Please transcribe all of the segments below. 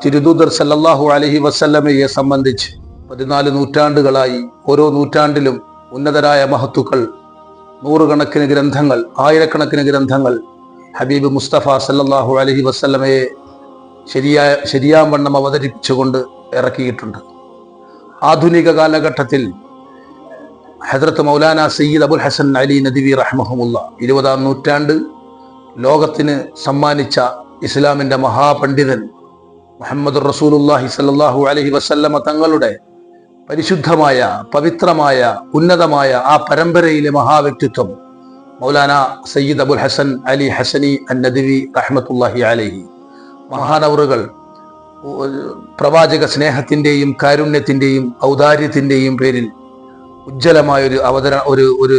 തിരുദൂതർ സല്ലാഹു അലഹി വസല്ലമയെ സംബന്ധിച്ച് പതിനാല് നൂറ്റാണ്ടുകളായി ഓരോ നൂറ്റാണ്ടിലും ഉന്നതരായ മഹത്തുക്കൾ നൂറുകണക്കിന് ഗ്രന്ഥങ്ങൾ ആയിരക്കണക്കിന് ഗ്രന്ഥങ്ങൾ ഹബീബ് മുസ്തഫ സല്ലാഹു അലഹി വസല്ലമയെ ശരിയായ വണ്ണം അവതരിപ്പിച്ചുകൊണ്ട് ഇറക്കിയിട്ടുണ്ട്. ആധുനിക കാലഘട്ടത്തിൽ ഹജ്രത്ത് മൗലാന സയ്യിദ് അബുൽ ഹസൻ അലി നദിവി റഹ്മഹമുല്ല ഇരുപതാം നൂറ്റാണ്ട് ലോകത്തിന് സമ്മാനിച്ച ഇസ്ലാമിന്റെ മഹാപണ്ഡിതൻ മുഹമ്മദ് റസൂലുല്ലാഹി സല്ലാഹു അലഹി വസല്ലമ തങ്ങളുടെ പരിശുദ്ധമായ പവിത്രമായ ഉന്നതമായ ആ പരമ്പരയിലെ മഹാവ്യക്തിത്വം മൗലാന സയ്യിദ് അബുൽ ഹസൻ അലി ഹസനി അൻ നദിവി റഹ്മത്തുല്ലാഹി അലഹി. മഹാനവറുകൾ പ്രവാചക സ്നേഹത്തിന്റെയും കാരുണ്യത്തിന്റെയും ഔദാര്യത്തിന്റെയും പേരിൽ ഉജ്ജ്വലമായ ഒരു അവതര ഒരു ഒരു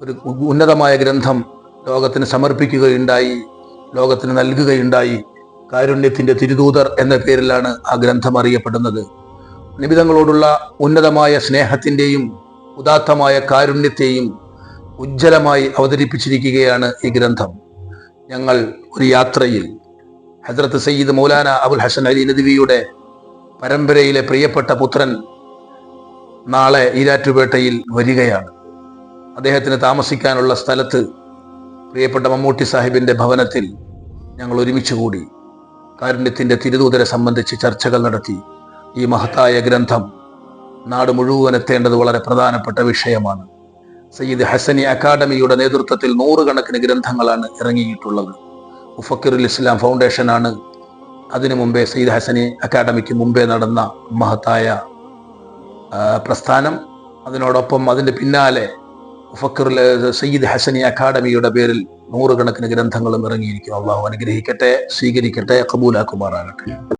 ഒരു ഉന്നതമായ ഗ്രന്ഥം ലോകത്തിന് സമർപ്പിക്കുകയുണ്ടായി ലോകത്തിന് നൽകുകയുണ്ടായി. കാരുണ്യത്തിന്റെ തിരുദൂതർ എന്ന പേരിലാണ് ആ ഗ്രന്ഥം അറിയപ്പെടുന്നത്. നിബിതങ്ങളോടുള്ള ഉന്നതമായ സ്നേഹത്തിന്റെയും ഉദാത്തമായ കാരുണ്യത്തെയും ഉജ്ജ്വലമായി അവതരിപ്പിച്ചിരിക്കുകയാണ് ഈ ഗ്രന്ഥം. ഞങ്ങൾ ഒരു യാത്രയിൽ ഹജ്രത്ത് സയ്യിദ് മൗലാന അബുൽ ഹസൻ അലി നദ്വിയുടെ പരമ്പരയിലെ പ്രിയപ്പെട്ട പുത്രൻ നാളെ ഈരാറ്റുപേട്ടയിൽ വരികയാണ്. അദ്ദേഹത്തിന് താമസിക്കാനുള്ള സ്ഥലത്ത് പ്രിയപ്പെട്ട മമ്മൂട്ടി സാഹിബിന്റെ ഭവനത്തിൽ ഞങ്ങൾ ഒരുമിച്ച് കൂടി. കാരുണ്യത്തിന്റെ തിരുദൂതരെ സംബന്ധിച്ച് ചർച്ചകൾ നടത്തി. ഈ മഹത്തായ ഗ്രന്ഥം നാട് മുഴുവൻ എത്തേണ്ടത് വളരെ പ്രധാനപ്പെട്ട വിഷയമാണ്. സയ്യിദ് ഹസനി അക്കാദമിയുടെ നേതൃത്വത്തിൽ നൂറുകണക്കിന് ഗ്രന്ഥങ്ങളാണ് ഇറങ്ങിയിട്ടുള്ളത്. മുഫക്കിറുൽ ഇസ്ലാം ഫൗണ്ടേഷനാണ് അതിനു മുമ്പേ സയ്യിദ് ഹസനി അക്കാദമിക്ക് മുമ്പേ നടന്ന മഹത്തായ പ്രസ്ഥാനം. അതിനോടൊപ്പം അതിന്റെ പിന്നാലെ മുഫക്കിറുൽ സയ്യിദ് ഹസനി അക്കാഡമിയുടെ പേരിൽ നൂറുകണക്കിന് ഗ്രന്ഥങ്ങളും ഇറങ്ങിയിരിക്കും അള്ളാഹു അനുഗ്രഹിക്കട്ടെ സ്വീകരിക്കട്ടെ കബൂലാക്കുമാറാകട്ടെ.